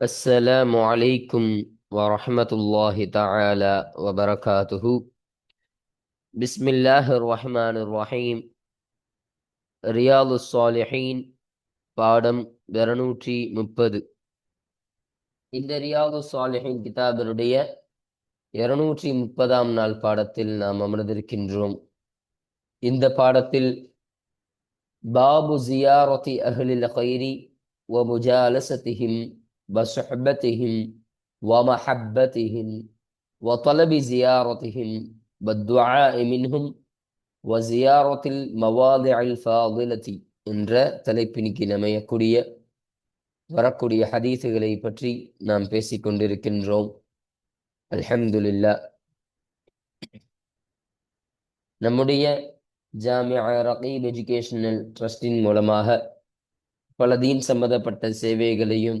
السلام عليكم ورحمة الله تعالى وبركاته بسم الله الرحمن الرحيم رياض الصالحين பாடம் இருநூற்றி முப்பது இந்த ரியாது சாலிஹின் கிதாபினுடைய இருநூற்றி முப்பதாம் நாள் பாடத்தில் நாம் அமர்ந்திருக்கின்றோம் இந்த பாடத்தில் பாபு ஜியாரதி அஹ்லில் கைரி வ முஜாலசதிஹிம் وصحبتهم ومحبتهم وطلب زيارتهم والدعاء منهم وزيارة المواضع الفاضلة என்ற தலைப்பினிக்கு அமையக்கூடிய வரக்கூடிய ஹதீசுகளை பற்றி நாம் பேசிக் கொண்டிருக்கின்றோம் அல்ஹம்துலில்லா நம்முடைய ஜாமியா ரகீப் எஜுகேஷனல் ட்ரஸ்டின் மூலமாக பல தீன் சம்பந்தப்பட்ட சேவைகளையும்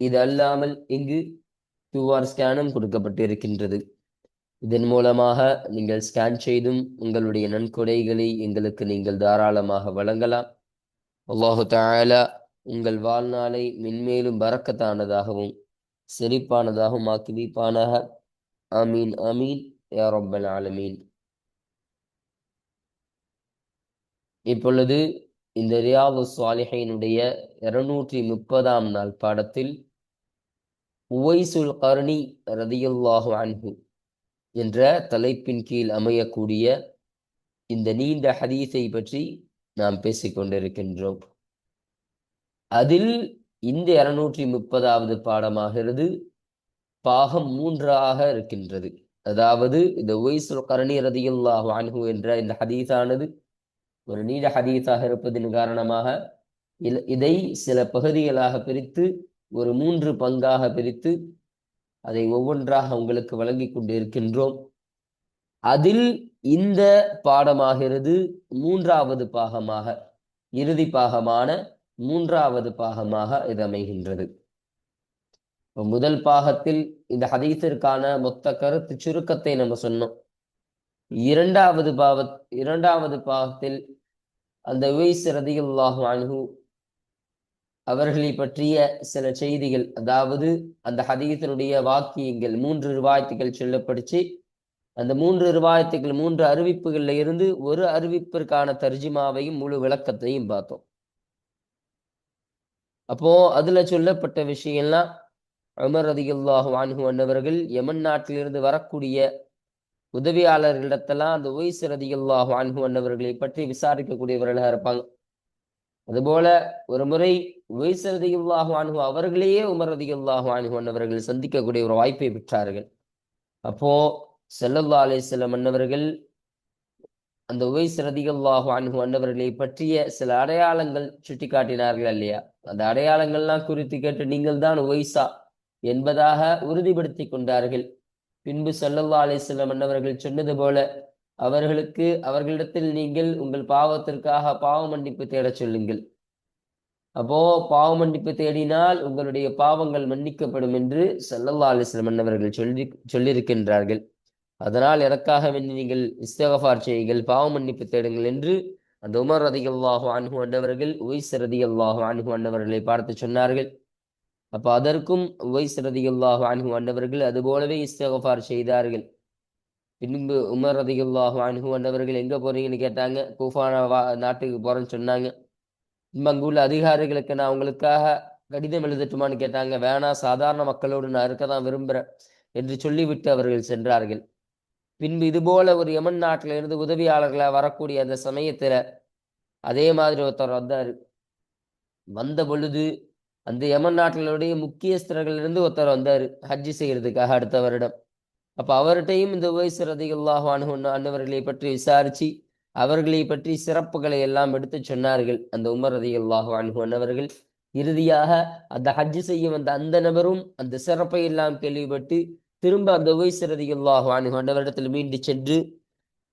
இது அல்லாமல் இங்கு கியூஆர் ஸ்கேனும் கொடுக்கப்பட்டிருக்கின்றது. இதன் மூலமாக நீங்கள் ஸ்கேன் செய்தும் உங்களுடைய நன்கொடைகளை எங்களுக்கு நீங்கள் தாராளமாக வழங்கலாம். அல்லாஹு தாலா உங்கள் வாழ்நாளை மென்மேலும் பறக்கத்தானதாகவும் செழிப்பானதாகவும் ஆக்கி வைப்பானாக அமீன் அமீன் யா ரப்பல் ஆலமீன். இப்பொழுது இந்த ரியாது சுவாலிஹைனுடைய இருநூற்றி முப்பதாம் நாள் பாடத்தில் உவைசுல் கர்ணி ரதியுல்லாஹு அன்ஹு என்ற தலைப்பின் கீழ் அமையக்கூடிய இந்த நீண்ட ஹதீஸை பற்றி நாம் பேசிக்கொண்டிருக்கின்றோம் அதில் இந்த இருநூற்றி முப்பதாவது பாடமாகிறது. பாகம் மூன்றாக இருக்கின்றது. அதாவது இந்த உவைசுல் கரணி ரதியுல்லாஹு அன்ஹு என்ற இந்த ஹதீஸானது ஒரு நீண்ட ஹதீஸாக இருப்பதன் காரணமாக இதை சில பகுதிகளாக பிரித்து ஒரு மூன்று பங்காக பிரித்து அதை ஒவ்வொன்றாக உங்களுக்கு வழங்கி கொண்டிருக்கின்றோம். அதில் இந்த பாடமாகிறது மூன்றாவது பாகமாக இறுதி பாகமான மூன்றாவது பாகமாக இது அமைகின்றது. முதல் பாகத்தில் இந்த ஹதீஸிற்கான மொத்த கருத்து சுருக்கத்தை நம்ம சொன்னோம். இரண்டாவது பாவ இரண்டாவது பாகத்தில் அந்த உவைஸ் ரதியுல்லாஹு அனுகு அவர்களை பற்றிய சில செய்திகள் அதாவது அந்த ஹதீத்தினுடைய வாக்கியங்கள் மூன்று ரிவாயத்துகள் சொல்லப்படுச்சு. அந்த மூன்று ரிவாயத்துகள் மூன்று அறிவிப்புகள்ல இருந்து ஒரு அறிவிப்பிற்கான தர்ஜிமாவையும் முழு விளக்கத்தையும் பார்த்தோம். அப்போ அதுல சொல்லப்பட்ட விஷயம்லாம் அமர் ரதியுல்லாஹு அன்ஹு அன்னவர்கள் யமன் நாட்டிலிருந்து வரக்கூடிய உதவியாளர்களிடத்தெல்லாம் அந்த ஒய் ரதியுல்லாஹு அன்பு அன்னவர்களை பற்றி விசாரிக்கக்கூடியவர்களாக இருப்பாங்க. அதுபோல ஒரு முறை ஒய் ரதியுல்லாஹு அன்ஹு அவர்களையே உமர் ரதியுல்லாஹு அன்ஹு அன்னவர்கள் சந்திக்கக்கூடிய ஒரு வாய்ப்பை பெற்றார்கள். அப்போ செல்லல்லா சில வன்னவர்கள் அந்த ஒய் ரதியுல்லாஹு அன்ஹு அன்னவர்களை பற்றிய சில அடையாளங்கள் சுட்டி காட்டினார்கள் இல்லையா? அந்த அடையாளங்கள்லாம் குறித்து கேட்டு நீங்கள் தான் ஒய்சா என்பதாக உறுதிப்படுத்தி கொண்டார்கள். பின்பு சல்லல்லா அலிஸ்லம் அன்னவர்கள் சொன்னது போல அவர்களுக்கு அவர்களிடத்தில் நீங்கள் உங்கள் பாவத்திற்காக பாவ மன்னிப்பு தேடச் சொல்லுங்கள். அப்போ பாவ மன்னிப்பு தேடினால் உங்களுடைய பாவங்கள் மன்னிக்கப்படும் என்று சல்லல்லா அலிஸ்லம் அன்னவர்கள் சொல்லி சொல்லியிருக்கின்றார்கள். அதனால் எனக்காக வேண்டி நீங்கள் இஸ்தகஃபார் செய்யுங்கள் பாவ மன்னிப்பு தேடுங்கள் என்று அந்த உமர் ரதி அல்லாஹு அன்ஹு அன்னவர்கள் உய்ஸ் ரதி அல்லாஹு அன்ஹு அன்னவர்களை பார்த்து சொன்னார்கள். அப்ப அதற்கும் உவைஸ் ரதியுல்லாஹு அன்ஹு அன்னவர்கள் அதுபோலவே இஸ்தகஃபார் செய்தார்கள். பின்பு உமர் ரதியுல்லாஹு அனுகு அன்னவர்கள் எங்க போறீங்கன்னு கேட்டாங்க. கூஃபான வா நாட்டுக்கு போறேன்னு சொன்னாங்க. அங்கு உள்ள அதிகாரிகளுக்கு நான் உங்களுக்காக கடிதம் எழுதட்டுமான்னு கேட்டாங்க. வேணாம் சாதாரண மக்களோடு நான் இருக்க தான் விரும்புகிறேன் என்று சொல்லிவிட்டு அவர்கள் சென்றார்கள். பின்பு இதுபோல ஒரு யமன் நாட்டில இருந்து உதவியாளர்களாக வரக்கூடிய அந்த சமயத்துல அதே மாதிரி ஒருத்தர் வந்தார். வந்த பொழுது அந்த யமன் நாட்டினுடைய முக்கியஸ்தர்களிலிருந்து ஒருத்தர் வந்தார் ஹஜ்ஜி செய்யறதுக்காக அடுத்த வருடம். அப்போ அவர்கிட்டையும் இந்த உவைஸ் ரதிகல்லாஹு அனு அன்னவர்களை பற்றி விசாரித்து அவர்களை பற்றி சிறப்புகளை எல்லாம் எடுத்து சொன்னார்கள். அந்த உமர் ரதிகல்லாஹு அன்ஹு அன்னவர்கள் இறுதியாக அந்த ஹஜ்ஜு செய்ய வந்த அந்த நபரும் அந்த சிறப்பை எல்லாம் கேள்விப்பட்டு திரும்ப அந்த உவைசிறதியுல்லாஹ் அணுகு அன்னவரிடத்தில் மீண்டு சென்று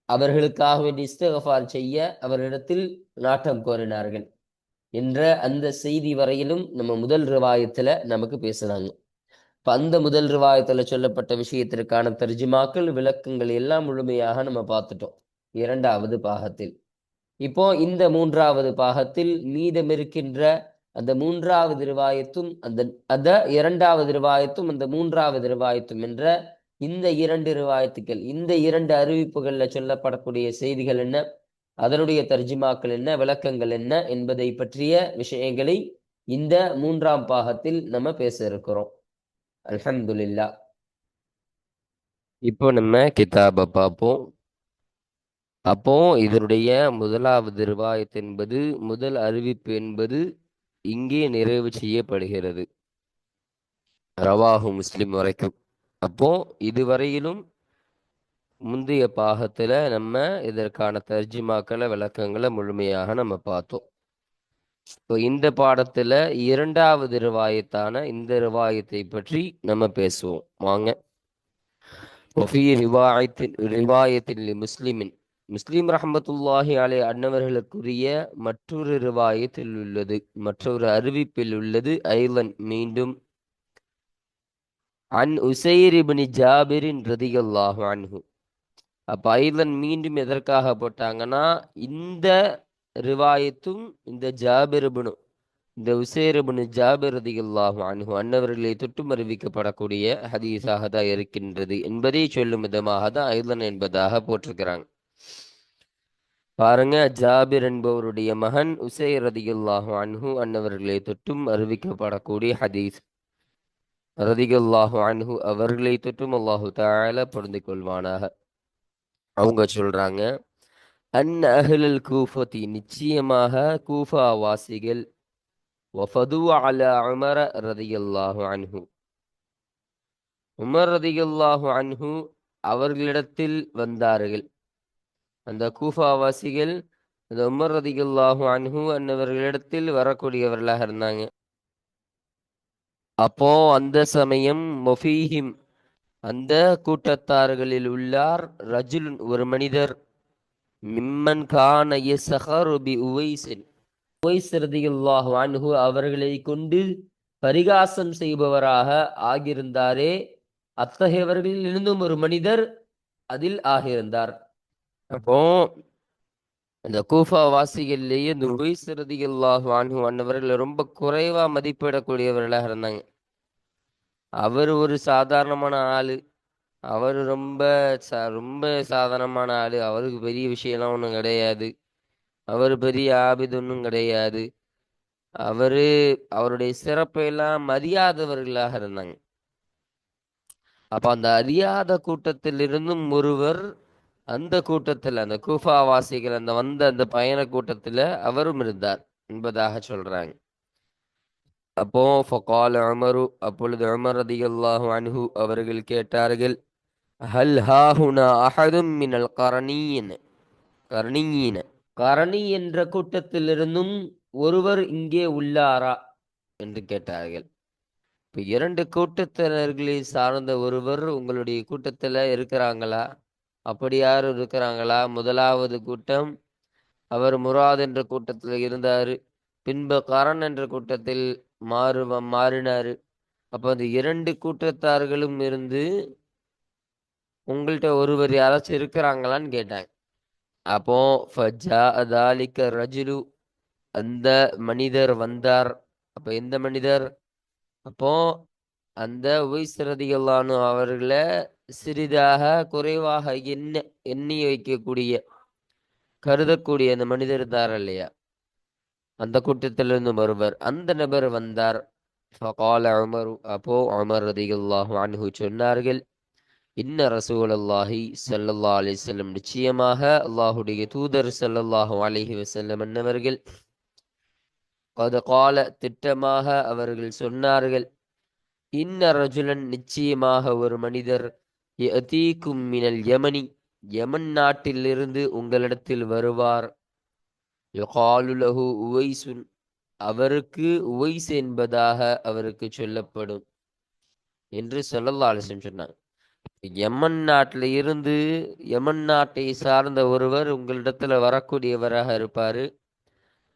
அவர்களுக்காக வேண்டி இஸ்தகஃபார் செய்ய அவரிடத்தில் நாட்டம் கோரினார்கள். என்ற அந்த செய்தி வரையிலும் நம்ம முதல் ரிவாயத்துல நமக்கு பேசுகிறாங்க இப்ப அந்த முதல் ரிவாயத்துல சொல்லப்பட்ட விஷயத்திற்கான தர்ஜிமாக்கள் விளக்கங்கள் எல்லாம் முழுமையாக நம்ம பார்த்துட்டோம். இரண்டாவது பாகத்தில். இப்போ இந்த மூன்றாவது பாகத்தில் மீதம் இருக்கின்ற அந்த மூன்றாவது ரிவாயத்தும் அந்த அந்த இரண்டாவது ரிவாயத்தும் அந்த மூன்றாவது ரிவாயத்தும் என்ற இந்த இரண்டு ரிவாயத்துக்கள் இந்த இரண்டு அறிவிப்புகள்ல சொல்லப்படக்கூடிய செய்திகள் என்ன? அதனுடைய தர்ஜிமாக்கள் என்ன விளக்கங்கள் என்ன என்பதை பற்றிய விஷயங்களை இந்த மூன்றாம் பாகத்தில் நம்ம பேச இருக்கிறோம். அல்ஹம்துலில்லா. இப்போ நம்ம கிதாபை பார்ப்போம். அப்போ இதனுடைய முதலாவது ரிவாயத் என்பது முதல் அறிவிப்பு என்பது இங்கே நிறைவு செய்யப்படுகிறது. ரவாஹு முஸ்லிம் வரைக்கும். அப்போ இதுவரையிலும் முந்தைய பாகத்துல நம்ம இதற்கான தர்ஜிமாக்களை விளக்கங்களை முழுமையாக நம்ம பார்த்தோம். இப்போ இந்த பாடத்துல இரண்டாவது ரிவாயத்தான இந்த ரிவாயத்தை பற்றி நம்ம பேசுவோம். வாங்க. ரிவாயத்தின் ரிவாயத்தின் முஸ்லிமின். முஸ்லீம் ரஹமத்துல்லாஹி அலை அன்னவர்களுக்குரிய மற்றொரு ரிவாயத்தில் உள்ளது. மற்றொரு அறிவிப்பில் உள்ளது ஐலன். மீண்டும் அன் உசைர் இபினி ஜாபிரின் ரதிகல்லாஹு அன்ஹு. அப்போ ஐலன் மீண்டும் எதற்காக போட்டாங்கன்னா இந்த ரிவாயத்தும் இந்த ஜாபிரபுனு இந்த உசேரபுனு ஜாபிர் ரதியல்லாஹு அன்ஹு அன்னவர்களை தொட்டும் அறிவிக்கப்படக்கூடிய ஹதீஸாக தான் இருக்கின்றது என்பதை சொல்லும் விதமாக தான் ஐலன் என்பதாக போட்டிருக்கிறாங்க. பாருங்க ஜாபிர் என்பவருடைய மகன் உசை ரதியுல்லாஹு அன்ஹு அன்னவர்களை தொட்டும் அறிவிக்கப்படக்கூடிய ஹதீஸ். ரதிகுல்லாஹு அன்ஹு அவர்களை தொட்டும் அல்லாஹு தால பொருந்து கொள்வானாக. அவங்க சொல்றாங்க அன் அஹ்லல் கூஃபதி நிச்சயமாக கூஃபா வாசிகள் வஃபது அல அமர ரதியல்லாஹு அன்ஹு. உமர் ரதியுல்லாஹு அன்ஹு அவர்களிடத்தில் வந்தார்கள். அந்த கூஃபாவாசிகள் அந்த உமர் ரதிகுல்லாஹு அன்ஹு அன்னவர்களிடத்தில் வரக்கூடியவர்களாக இருந்தாங்க. அப்போ அந்த சமயம் மொஃபீஹிம் அந்த கூட்டத்தார்களில் உள்ளார் ரஜுலுன் ஒரு மனிதர். மிம்மன் கான யஸ்ஹரு பி உவைஸின் உவைஸ் அன்ஹு அவர்களை கொண்டு பரிகாசம் செய்பவராக ஆகியிருந்தாரே. அத்தகையவர்களில் இருந்தும் ஒரு மனிதர் அதில் ஆகியிருந்தார். அப்போ இந்த கூஃபா வாசிகள்லேயே இந்த உவைசிரதியுல்லாஹு அன்ஹு அன்னவர்கள் ரொம்ப குறைவா மதிப்பிடக்கூடியவர்களாக இருந்தாங்க. அவர் ஒரு சாதாரணமான ஆள். அவர் ரொம்ப சா ரொம்ப சாதாரணமான ஆள். அவருக்கு பெரிய விஷயம்லாம் ஒன்றும் கிடையாது. அவர் பெரிய ஆபிது ஒன்றும் கிடையாது. அவரு அவருடைய சிறப்பையெல்லாம் மதியாதவர்களாக இருந்தாங்க. அப்ப அந்த அறியாத கூட்டத்திலிருந்தும் ஒருவர் அந்த கூட்டத்தில் அந்த கூஃபா வாசிகள் அந்த வந்த அந்த பயண கூட்டத்தில் அவரும் இருந்தார் என்பதாக சொல்றாங்க. அப்போ ஃபகால் அமரு அப்பொழுது உமர் ரதியல்லாஹு அன்ஹு அவர்கள் கேட்டார்கள் ஹல் ஹாஹுனா அஹதும் மினல் கரணியின்? கரணியின். கரணி என்ற கூட்டத்திலிருந்தும் ஒருவர் இங்கே உள்ளாரா? என்று கேட்டார்கள். இப்ப இரண்டு கூட்டத்தினர்களை சார்ந்த ஒருவர் உங்களுடைய கூட்டத்துல இருக்கிறாங்களா? அப்படி யாரும் இருக்கிறாங்களா? முதலாவது கூட்டம் அவர் முராத் என்ற கூட்டத்தில் இருந்தாரு. பின்பு கரண் என்ற கூட்டத்தில் மாறுவ மாறினாரு. அப்போ அந்த இரண்டு கூட்டத்தார்களும் இருந்து உங்கள்கிட்ட ஒருவர் யாராச்சும் இருக்கிறாங்களான்னு கேட்டாங்க. அப்போ ஃபஜா அதாலிக்க ரஜுலு. அந்த மனிதர் வந்தார். அப்போ எந்த மனிதர்? அப்போ அந்த உயிசரதிகளானு அவர்களை சிறிதாக குறைவாக எண்ண எண்ணி வைக்கக்கூடிய கருதக்கூடிய அந்த மனிதர் தார் இல்லையா? அந்த கூட்டத்திலிருந்து ஒருவர் அந்த நபர் வந்தார். ஃபகால உமர் அப்போ உமர் ரதியுல்லாஹு அன்ஹு சொன்னார்கள் இன்ன ரசூல் அல்லாஹி சல்லல்லா அலிசல்லம் நிச்சயமாக அல்லாஹுடைய தூதர் சல்லல்லாஹு அலிஹி வசல்லம் என்னவர்கள் அது கால திட்டமாக அவர்கள் சொன்னார்கள் இன்ன ரஜுலன் நிச்சயமாக ஒரு மனிதர் யதீக்கும் மினல் யமனி யமன் நாட்டிலிருந்து உங்களிடத்தில் வருவார். யுகாலு உவைசுன் அவருக்கு உவைஸ் என்பதாக அவருக்கு சொல்லப்படும் என்று சொல்லல்லா அலிஸ்லம் சொன்னாங்க. யமன் நாட்டில் இருந்து யமன் நாட்டை சார்ந்த ஒருவர் உங்களிடத்துல வரக்கூடியவராக இருப்பாரு.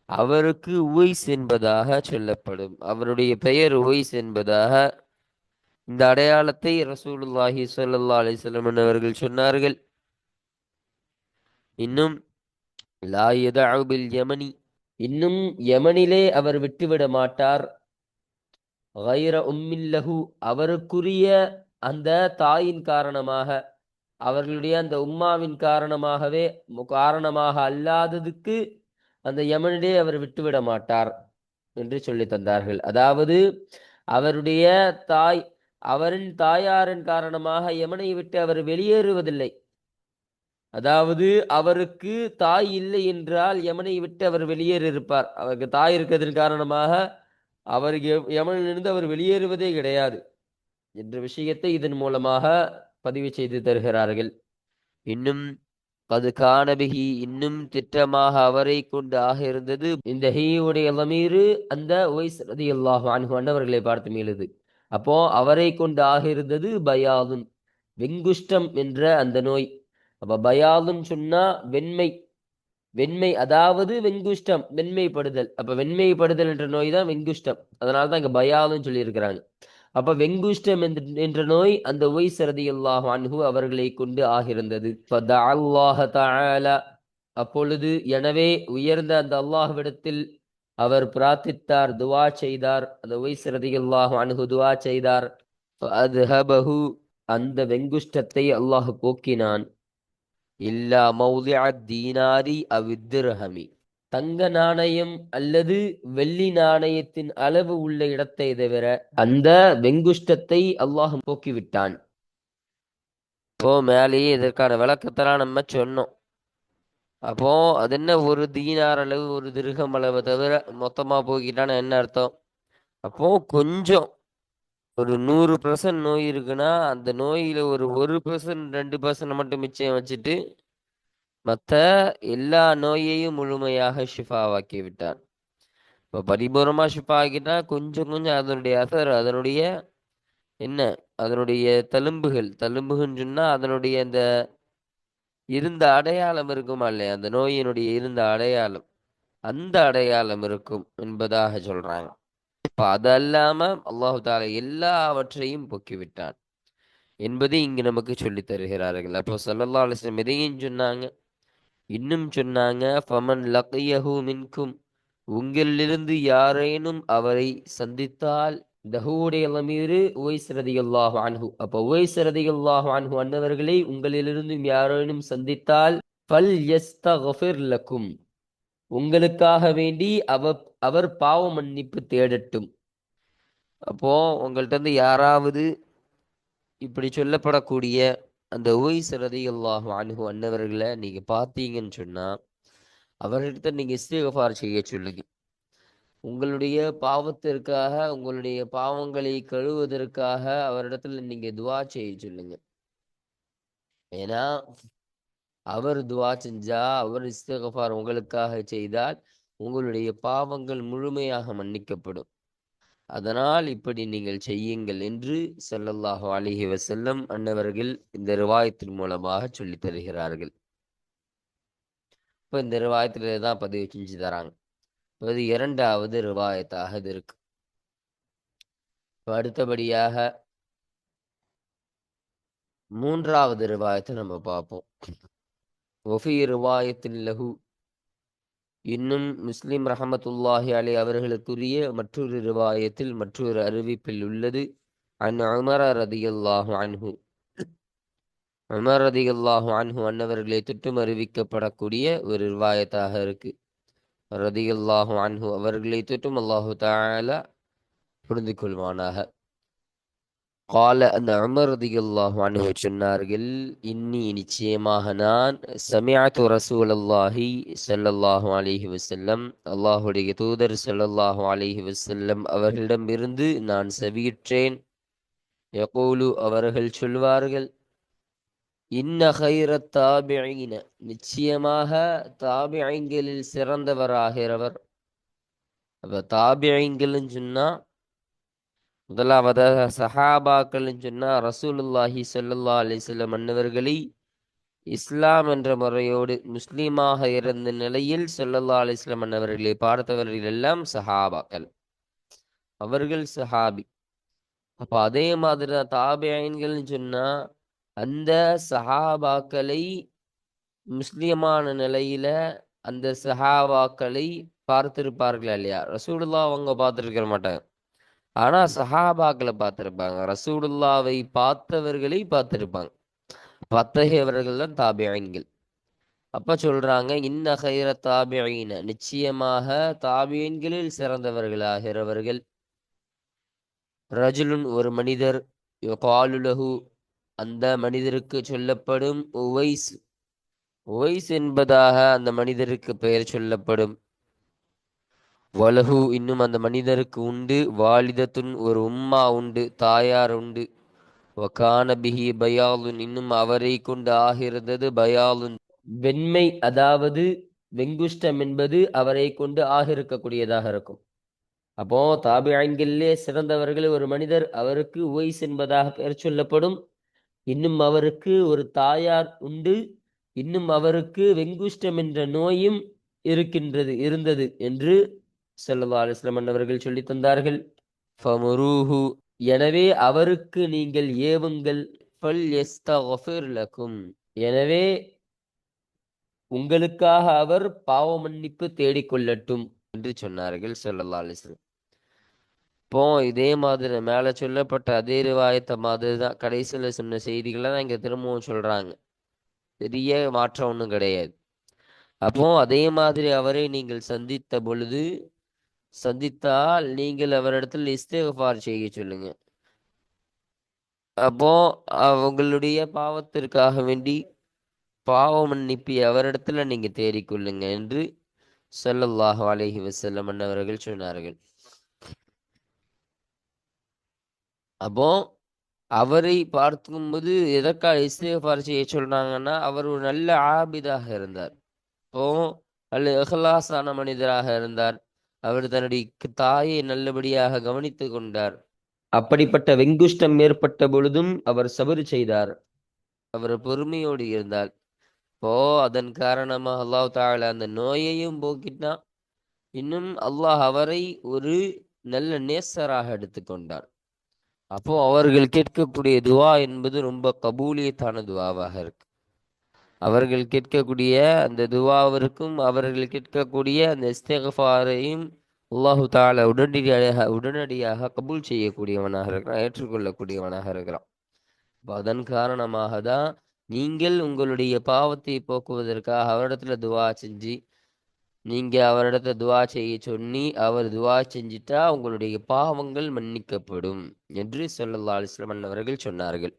அவருக்கு உவைஸ் என்பதாக சொல்லப்படும். அவருடைய பெயர் உவைஸ் என்பதாக இந்த அடையாளத்தை ரசூலுல்லாஹி சொல்லல்லா அலைஹி அவர்கள் சொன்னார்கள். இன்னும் லாயுதாபில் யமனி. இன்னும் யமனிலே அவர் விட்டுவிட மாட்டார். வைர உம்மில்லஹு அவருக்குரிய அந்த தாயின் காரணமாக அவர்களுடைய அந்த உம்மாவின் காரணமாகவே மு- காரணமாக அல்லாததுக்கு அந்த யமனிலே அவர் விட்டுவிட மாட்டார் என்று சொல்லி தந்தார்கள். அதாவது அவருடைய தாய் அவரின் தாயாரின் காரணமாக யமனை விட்டு அவர் வெளியேறுவதில்லை. அதாவது அவருக்கு தாய் இல்லை என்றால் யமனை விட்டு அவர் வெளியேறி இருப்பார் அவருக்கு தாய் இருக்கிறதன் காரணமாக அவர் யமனிலிருந்து அவர் வெளியேறுவதே கிடையாது என்ற விஷயத்தை இதன் மூலமாக பதிவு செய்து தருகிறார்கள். இன்னும் அது காணபிகி இன்னும் திட்டமாக அவரை கொண்டு ஆக இருந்தது இந்த ஹீயுடைய லமீரு அந்த ஒய்ஸ் ரதி அல்லாஹ் அன்ஹு பார்த்து மீளுது. அப்போ அவரை கொண்டு ஆக இருந்தது பயாதுன் வெங்குஷ்டம் என்ற அந்த நோய். அப்ப பயாதுன்னு சொன்னா வெண்மை. வெண்மை அதாவது வெங்குஷ்டம் வெண்மைப்படுதல். அப்ப வெண்மைப்படுதல் என்ற நோய் தான் வெங்குஷ்டம். அதனால தான் இங்க பயாலுன்னு சொல்லியிருக்கிறாங்க. அப்ப வெங்குஷ்டம் என்ற என்ற நோய் அந்த ஒய்ஸ் ரதியல்லாஹு அன்ஹு அவர்களை கொண்டு ஆகிருந்தது அப்பொழுது எனவே உயர்ந்த அந்த அல்லாஹ்விடத்தில் அவர் பிரார்த்தித்தார் துவா செய்தார். அந்த ஒய்ஸ் ரதியல்லாஹு அணுகு துவா செய்தார். ஃபஅத்ஹபஹு அந்த வெங்குஷ்டத்தை அல்லாஹ் போக்கினான். இல்லா மௌதிஅ தீனாரி அவித்திரஹமி தங்க நாணயம் அல்லது வெள்ளி நாணயத்தின் அளவு உள்ள இடத்தை தவிர அந்த வெங்குஷ்டத்தை அல்லாஹ் போக்கிவிட்டான். இப்போ மேலேயே இதற்கான விளக்கத்தெல்லாம் நம்ம சொன்னோம். அப்போ அது என்ன ஒரு தீனார் அளவு ஒரு திருகம் அளவு தவிர மொத்தமா போக்கிட்டான்னு என்ன அர்த்தம்? அப்போ கொஞ்சம் ஒரு நூறு பர்சன்ட் நோய் இருக்குன்னா அந்த நோயில ஒரு ஒரு பர்சன்ட் ரெண்டு பர்சன்ட் மட்டும் மிச்சம் வச்சுட்டு மற்ற எல்லா நோயையும் முழுமையாக ஷிஃபாவாக்கி விட்டான். இப்போ பரிபூர்ணமாக ஷிஃபா ஆக்கிட்டா கொஞ்சம் கொஞ்சம் அதனுடைய அசர் அதனுடைய என்ன? அதனுடைய தழும்புகள். தழும்புகள்னு சொன்னா அதனுடைய அந்த இருந்த அடையாளம் இருக்குமா இல்லையா? அந்த நோயினுடைய இருந்த அடையாளம். அந்த அடையாளம் இருக்கும் என்பதாக சொல்றாங்க. இப்போ அது அல்லாம அல்லாஹு தாலா எல்லாவற்றையும் போக்கிவிட்டான். என்பதை இங்கு நமக்கு சொல்லி தருகிறார்கள். அப்போ ஸல்லல்லாஹு அலைஹி இதையும் சொன்னாங்க? இன்னும் சொன்னாங்க ஃபமன் லக்கையஹு மின்கும். உங்களிலிருந்து யாரேனும் அவரை சந்தித்தால் தஹூடைய லமீரு உவைஸ் ரதியல்லாஹு அன்ஹு. அப்போ உவைஸ் ரதியல்லாஹு அன்ஹு அன்னவர்களை உங்களிலிருந்து யாரேனும் சந்தித்தால் பல் யஸ்தக்ஃபிர் லக்கும். உங்களுக்காக வேண்டி அவர் அவர் பாவ மன்னிப்பு தேடட்டும். அப்போ உங்கள்ட்ட இருந்து யாராவது இப்படி சொல்லப்படக்கூடிய அந்த உவைஸ் ரதியல்லாஹு அணுகு அன்னவர்களை நீங்க பார்த்தீங்கன்னு சொன்னா அவர்கிட்ட நீங்க இஸ்திகஃபார் செய்ய சொல்லுங்க. உங்களுடைய பாவத்திற்காக உங்களுடைய பாவங்களை கழுவுவதற்காக அவரிடத்துல நீங்க துவா செய்ய சொல்லுங்க. ஏன்னா அவர் துவா செஞ்சா அவர் இஸ்தகஃபார் உங்களுக்காக செய்தால் உங்களுடைய பாவங்கள் முழுமையாக மன்னிக்கப்படும். அதனால் இப்படி நீங்கள் செய்யுங்கள் என்று ஸல்லல்லாஹு அலிஹி வசல்லம் அன்னவர்கள் இந்த ரிவாயத்தின் மூலமாக சொல்லித் தருகிறார்கள். இப்போ இந்த ரிவாயத்தில் தான் பதிவு செஞ்சு தராங்க. இப்போ இது இரண்டாவது ரிவாயத்தாக இது இருக்கு. இப்போ அடுத்தபடியாக மூன்றாவது ரிவாயத்தை நம்ம பார்ப்போம். ஒஃபி ரிவாயத்தின் லஹு. இன்னும் முஸ்லிம் ரஹமத்துல்லாஹி அலி அவர்களுக்குரிய மற்றொரு ரிவாயத்தில் மற்றொரு அறிவிப்பில் உள்ளது. அன் உமர ரதியல்லாஹு அன்ஹு. அமர் ரதியல்லாஹு அன்ஹு அன்னவர்களை தொற்றும் அறிவிக்கப்படக்கூடிய ஒரு ரிவாயத்தாக இருக்கு. ரதியல்லாஹு அன்ஹு அவர்களை தொற்றும் அல்லாஹு தஆலா புரிந்து கொள்வானாக கால அந்த உமர் ரதியல்லாஹு அன்ஹு சொன்னார்கள் இன்னி நிச்சயமாக நான் சமியாத்து ரசூல் அல்லாஹி ஸல்லல்லாஹு அலிஹி வசல்லம் அல்லாஹுடைய தூதர் ஸல்லல்லாஹு அலிஹி வசல்லம் அவர்களிடமிருந்து நான் செவியிற்றேன் யகூலு அவர்கள் சொல்வார்கள் இன்ன ஹைர தாபியின நிச்சயமாக தாபியங்களில் சிறந்தவராகிறவர் அப்போ தாபியங்கள்னு சொன்னால் முதலாவதாக சஹாபாக்கள்னு சொன்னா ரசூலுல்லாஹி சொல்லல்லா அலைஹி மன்னவர்களை இஸ்லாம் என்ற முறையோடு முஸ்லீமாக இருந்த நிலையில் சொல்லல்லா அலிஸ்லாம் மன்னவர்களை பார்த்தவர்கள் எல்லாம் சஹாபாக்கள். அவர்கள் சஹாபி. அப்ப அதே மாதிரி தான் தாபியன்கள்னு சொன்னா அந்த சஹாபாக்களை முஸ்லீமான நிலையில அந்த சஹாபாக்களை பார்த்திருப்பார்கள் இல்லையா? ரசூலுல்லா அவங்க பார்த்துருக்க மாட்டாங்க. ஆனால் சஹாபாக்களை பார்த்திருப்பாங்க. ரசூடுல்லாவை பார்த்தவர்களை பார்த்துருப்பாங்க. பத்தகையவர்கள் தான் தாபியன்கள் அப்போ சொல்றாங்க இன்ன ஹைர தாபியின. நிச்சயமாக தாபியன்களில் சிறந்தவர்களாகிறவர்கள். ரஜுலுன் ஒரு மனிதர் காலுலகு அந்த மனிதருக்கு சொல்லப்படும் உவைஸ். உவைஸ் என்பதாக அந்த மனிதருக்கு பெயர் சொல்லப்படும். வலகு இன்னும் அந்த மனிதருக்கு உண்டு வாலிதத்துன் ஒரு உம்மா உண்டு தாயார் உண்டு. வகான பிஹி பயாலுன் இன்னும் அவரை கொண்டு ஆகிறது பயாலுன். வெண்மை அதாவது வெங்குஷ்டம் என்பது அவரை கொண்டு ஆகிருக்கக்கூடியதாக இருக்கும். அப்போ தாபியான்களிலே சிறந்தவர்கள் ஒரு மனிதர் அவருக்கு உவைஸ் என்பதாக பெயர் சொல்லப்படும். இன்னும் அவருக்கு ஒரு தாயார் உண்டு இன்னும் அவருக்கு வெங்குஷ்டம் என்ற நோயும் இருக்கின்றது இருந்தது என்று ஸல்லல்லாஹு அலைஹி அவர்கள் சொல்லி தந்தார்கள் ஃபமுரூஹு. எனவே அவருக்கு நீங்கள் ஏவுங்கள் ஃபல் யஸ்தக்ஃபிர் லக்கும் எனவே உங்களுக்காக அவர் பாவ மன்னிப்பு தேடிக்கொள்ளட்டும் என்று சொன்னார்கள் ஸல்லல்லாஹு அலைஹி இப்போ இதே மாதிரி மேலே சொல்லப்பட்ட அதே ரிவாயத்தை மாதிரி தான் கடைசியில் சொன்ன செய்திகளை தான் இங்கே திரும்பவும் சொல்கிறாங்க பெரிய மாற்றம் ஒன்றும் கிடையாது. அப்போ அதே மாதிரி அவரை நீங்கள் சந்தித்த பொழுது சந்தித்தால் நீங்கள் அவரிடத்தில் இஸ்திஃபார் செய்ய சொல்லுங்க. அப்போ உங்களுடைய பாவத்திற்காக வேண்டி பாவ மன்னிப்பி அவரிடத்துல நீங்க தேடிக்கொள்ளுங்க என்று சொல்லல்லாஹு அலஹி வசல்லம் அவர்கள் சொன்னார்கள். அப்போ அவரை பார்க்கும்போது எதற்காக இஸ்திஃபார் செய்ய சொல்றாங்கன்னா அவர் ஒரு நல்ல ஆபிதாக இருந்தார். இப்போ அல்ல இஹ்லாஸான மனிதராக இருந்தார். அவர் தன்னுடைய தாயை நல்லபடியாக கவனித்து கொண்டார். அப்படிப்பட்ட வெங்குஷ்டம் ஏற்பட்ட பொழுதும் அவர் சபறு செய்தார். அவர் பொறுமையோடு இருந்தார். இப்போ அதன் காரணமாக அல்லாஹ் தால அந்த நோயையும் போக்கிட்டான். இன்னும் அல்லாஹ் அவரை ஒரு நல்ல நேசராக எடுத்துக்கொண்டார் அப்போ அவர்கள் கேட்கக்கூடிய துவா என்பது ரொம்ப கபூலியத்தான துவாவாக இருக்கு. அவர்கள் கேட்கக்கூடிய அந்த துவாவிற்கும் அவர்கள் கேட்கக்கூடிய அந்த இஸ்திஃபாரையும் அல்லாஹு தாலா உடனடியாக உடனடியாக கபூல் செய்யக்கூடியவனாக இருக்கிறான் ஏற்றுக்கொள்ளக்கூடியவனாக இருக்கிறான். அதன் காரணமாக தான் நீங்கள் உங்களுடைய பாவத்தை போக்குவதற்காக அவரிடத்துல துவா செஞ்சு நீங்க அவரிடத்துல துவா செய்ய சொன்னி அவர் துவா செஞ்சிட்டா உங்களுடைய பாவங்கள் மன்னிக்கப்படும் என்று சொல்லல்லா அலைஹி அவர்கள் சொன்னார்கள்.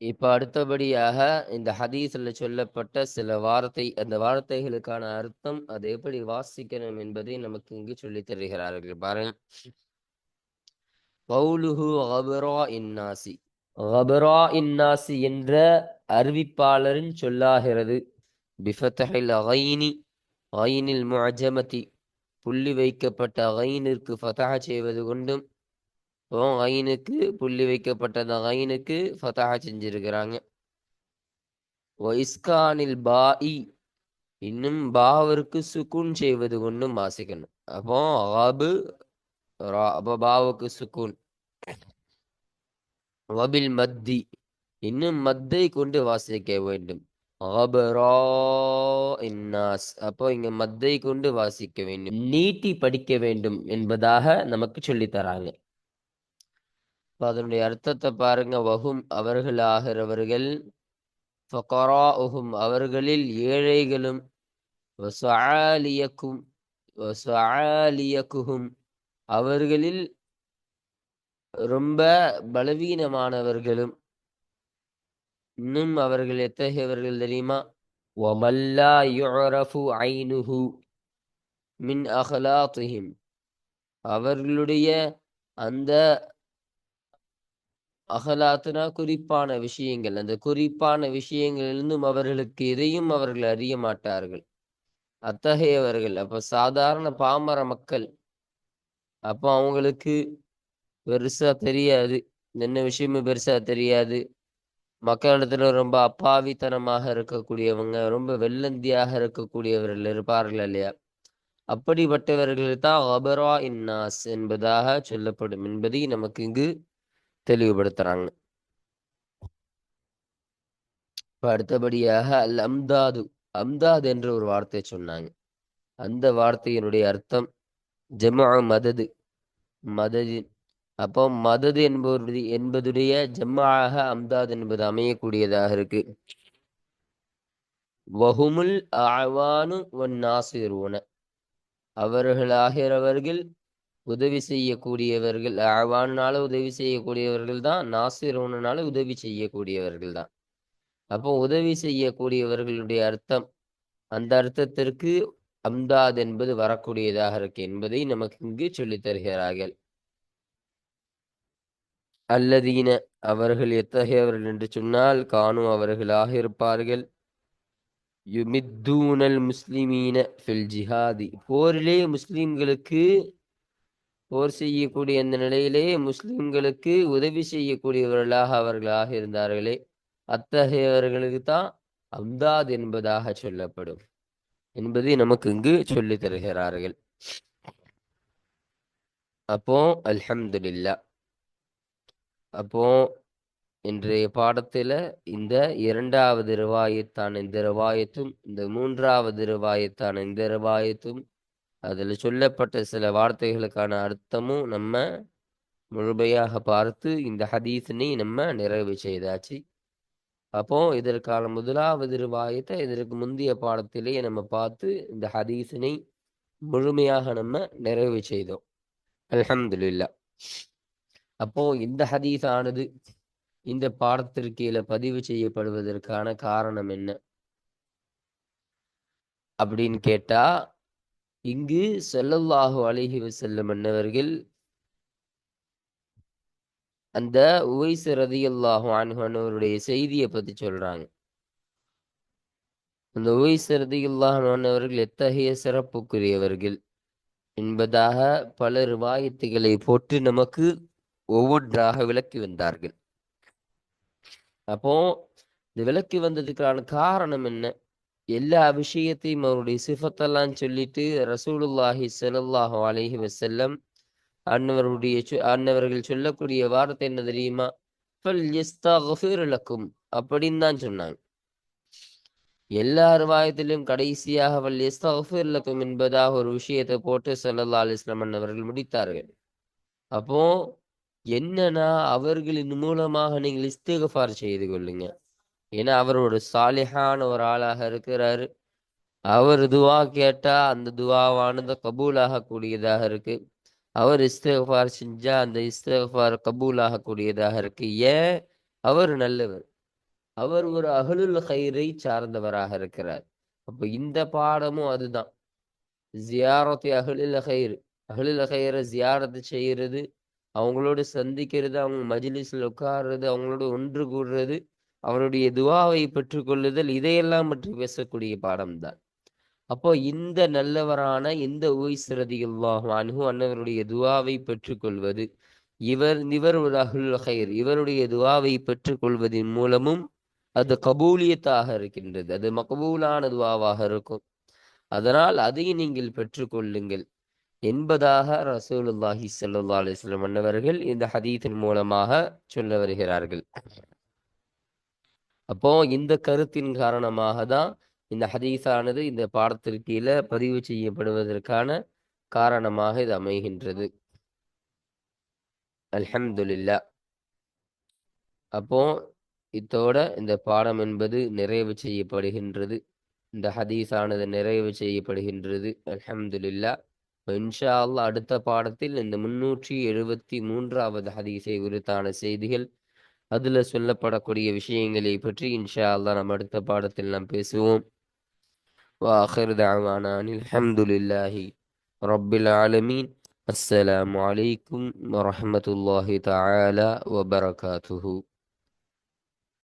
இப்ப அடுத்தபடியாக இந்த ஹதீஸ்ல சொல்லப்பட்ட சில வார்த்தை அந்த வார்த்தைகளுக்கான அர்த்தம் அதை எப்படி வாசிக்கணும் என்பதை நமக்கு இங்கு சொல்லித் தருகிறார்கள். பாருங்க. பவுலுஹு கபரா இன்னாசி கபரா இன்னாசி என்ற அறிவிப்பாளரின் சொல்லாகிறது. பிஃபத்தஹில் அகைனி. ஐனில் முஅஜமதி புள்ளி வைக்கப்பட்ட ஐனிற்கு ஃபதஹ செய்வது கொண்டும் அப்போ ஐனுக்கு புள்ளி வைக்கப்பட்ட அந்த ஐனுக்கு ஃபதஹ செஞ்சிருக்கிறாங்க. பா பாஇ இன்னும் பாவருக்கு சுக்குன் செய்வது கொண்டும் வாசிக்கணும். அப்போ ஆபு அப்போ பாவுக்கு சுக்குன் வபில் மத்தி இன்னும் மத்தை கொண்டு வாசிக்க வேண்டும். இன்னாஸ் அப்போ இங்க மத்தை கொண்டு வாசிக்க வேண்டும். நீட்டி படிக்க வேண்டும் என்பதாக நமக்கு சொல்லி தராங்க. இப்போ அதனுடைய அர்த்தத்தை பாருங்க. வகும் அவர்களாகிறவர்கள் ஃபகரா உகும் அவர்களில் ஏழைகளும் வசாலியக்கும் வசாலியக்குகும் அவர்களில் ரொம்ப பலவீனமானவர்களும் இன்னும் அவர்கள் எத்தகையவர்கள் தெரியுமா? ஒமல்லா யுரஃபு ஐனுஹு மின் அஹலாத்துஹிம். அவர்களுடைய அந்த அகலாத்துனா குறிப்பான விஷயங்கள். அந்த குறிப்பான விஷயங்களிலிருந்தும் அவர்களுக்கு எதையும் அவர்கள் அறிய மாட்டார்கள். அத்தகையவர்கள். அப்ப சாதாரண பாமர மக்கள். அப்போ அவங்களுக்கு பெருசா தெரியாது. என்ன விஷயமும் பெருசா தெரியாது. மக்களிடத்துல ரொம்ப அப்பாவித்தனமாக இருக்கக்கூடியவங்க ரொம்ப வெள்ளந்தியாக இருக்கக்கூடியவர்கள் இருப்பார்கள் இல்லையா? அப்படிப்பட்டவர்கள் தான் அபரா இன்னாஸ் என்பதாக சொல்லப்படும். என்பதை நமக்கு இங்கு தெளிவுபடுத்துறாங்க. இப்ப அடுத்தபடியாக அல் அம்தாது அம்தாத் என்ற ஒரு வார்த்தையை சொன்னாங்க. அந்த வார்த்தையினுடைய அர்த்தம் ஜமா மதது மதது. அப்போ மதது என்பவருடைய என்பதுடைய ஜம்மாக அம்தாத் என்பது அமையக்கூடியதாக இருக்கு. வஹுமுல் அவானு நாசிருவன அவர்களாகிறவர்கள் உதவி செய்யக்கூடியவர்கள் அவானால உதவி செய்யக்கூடியவர்கள் தான் நாசிரோனால உதவி செய்யக்கூடியவர்கள் தான். அப்போ உதவி செய்யக்கூடியவர்களுடைய அர்த்தம் அந்த அர்த்தத்திற்கு அம்தாத் என்பது வரக்கூடியதாக இருக்கு என்பதை நமக்கு இங்கு சொல்லித் தருகிறார்கள். அல்லதீன அவர்கள் எத்தகையவர்கள் என்று சொன்னால் காணும் அவர்களாக இருப்பார்கள். யுமித்தூனல் முஸ்லிமீன ஃபில் ஜிஹாதி. போரிலே முஸ்லிம்களுக்கு போர் செய்யக்கூடிய அந்த நிலையிலே முஸ்லிம்களுக்கு உதவி செய்யக்கூடியவர்களாக அவர்களாக இருந்தார்களே அத்தகையவர்களுக்கு தான் அம்தாத் என்பதாக சொல்லப்படும் என்பதை நமக்கு இங்கு சொல்லித் தருகிறார்கள். அப்போ அல்ஹம்துல்லா அப்போ இன்றைய பாடத்துல இந்த இரண்டாவது ரிவாயத்தான இந்த ரிவாயத்தும் இந்த மூன்றாவது ரிவாயத்தான இந்த ரிவாயத்தும் அதில் சொல்லப்பட்ட சில வார்த்தைகளுக்கான அர்த்தமும் நம்ம முழுமையாக பார்த்து இந்த ஹதீஸினை நம்ம நிறைவு செய்தாச்சு. அப்போ இதற்கான முதலாவது ரிவாயத்தை இதற்கு முந்தைய பாடத்திலேயே நம்ம பார்த்து இந்த ஹதீஸினை முழுமையாக நம்ம நிறைவு செய்தோம். அல்ஹம்துலில்லா. அப்போ இந்த ஹதீஸ் ஆனது இந்த பாடத்திற்கீழ பதிவு செய்யப்படுவதற்கான காரணம் என்ன? அப்படின்னு கேட்டா இங்கு செல்லல்லாஹு அலைஹி செல்லும் அன்னவர்கள் அந்த உவைஸ் ரதியல்லாஹு அனுகனவருடைய செய்தியை பத்தி சொல்றாங்க. அந்த உவைஸ் ரதியல்லாஹு அவர்கள் எத்தகைய சிறப்புக்குரியவர்கள் என்பதாக பல ரிவாயத்துகளை போட்டு நமக்கு ஒவ்வொன்றாக விளக்கி வந்தார்கள். அப்போ இந்த விளக்கி வந்ததுக்கான காரணம் என்ன? எல்லா விஷயத்தையும் அவருடைய சிஃபத்தெல்லாம் சொல்லிட்டு ரசூலுல்லாஹி ஸல்லல்லாஹு அலைஹி வசல்லம் அன்னவருடைய அன்னவர்கள் சொல்லக்கூடிய வார்த்தை என்ன தெரியுமா? அப்படின்னு தான் சொன்னாங்க. எல்லா வாயத்திலும் கடைசியாக வல் யஸ்தக்ஃபிர் என்பதாக ஒரு விஷயத்தை போட்டு சல்லா அலிஸ்லாம் அன்னவர்கள் முடித்தார்கள். அப்போ என்னன்னா அவர்களின் மூலமாக நீங்கள் இஸ்தகஃபார் செய்து கொள்ளுங்க. ஏன்னா அவர் ஒரு சாலிஹான ஒரு ஆளாக இருக்கிறாரு. அவர் துவா கேட்டா அந்த துவாவானது கபூலாக கூடியதாக இருக்கு. அவர் இஸ்திகஃபார் செஞ்சா அந்த இஸ்திகஃபார் கபூலாக கூடியதாக இருக்கு. ஏன்? அவர் நல்லவர். அவர் ஒரு அகலுல் கயிறை சார்ந்தவராக இருக்கிறார். அப்ப இந்த பாடமும் அதுதான். ஜியாரத்தை அகலில் கயிறு அகலில் கயிறை ஜியாரத்தை செய்யறது அவங்களோட சந்திக்கிறது அவங்க மஜ்லிஸ்ல உட்கார்றது அவங்களோட ஒன்று கூடுறது அவருடைய துவாவை பெற்றுக்கொள்ளுதல் இதையெல்லாம் பற்றி பேசக்கூடிய பாடம்தான். அப்போ இந்த நல்லவரான இந்த உயிஸ்ரதியுல்லாஹு அன்ஹு அன்னவருடைய துவாவை பெற்றுக்கொள்வது இவர் இவர் ஒரு அகுல் ஹைர் இவருடைய துவாவை பெற்றுக்கொள்வதன் மூலமும் அது கபூலியத்தாக இருக்கின்றது. அது மகபூலான துவாவாக இருக்கும். அதனால் அதை நீங்கள் பெற்றுக்கொள்ளுங்கள் என்பதாக ரசூலுல்லாஹி ஸல்லல்லாஹு அலைஹி வஸல்லம் அன்னவர்கள் இந்த ஹதீத்தின் மூலமாக சொல்ல வருகிறார்கள். அப்போ இந்த கருத்தின் காரணமாக தான் இந்த ஹதீஸானது இந்த பாடத்திற்கு கீழே பதிவு செய்யப்படுவதற்கான காரணமாக இது அமைகின்றது. அல்ஹம்துலில்லா. அப்போ இத்தோட இந்த பாடம் என்பது நிறைவு செய்யப்படுகின்றது. இந்த ஹதீஸானது நிறைவு செய்யப்படுகின்றது. அல்ஹம்துலில்லா. இன்ஷா அல்லாஹ் அடுத்த பாடத்தில் இந்த முன்னூற்றி எழுபத்தி மூன்றாவது ஹதீஸை குறித்தான செய்திகள் அதில் சொல்லப்படக்கூடிய விஷயங்களை பற்றி இன்ஷா அல்லா நம்ம அடுத்த பாடத்தில் நாம் பேசுவோம். வாஹர் தாவானா அலமதுல்லாஹி ரப்பில் ஆலமீன். அஸ்ஸலாமு அலைக்கும் வரமத்துல்லாஹி தாலா வபரகாத்துஹூ.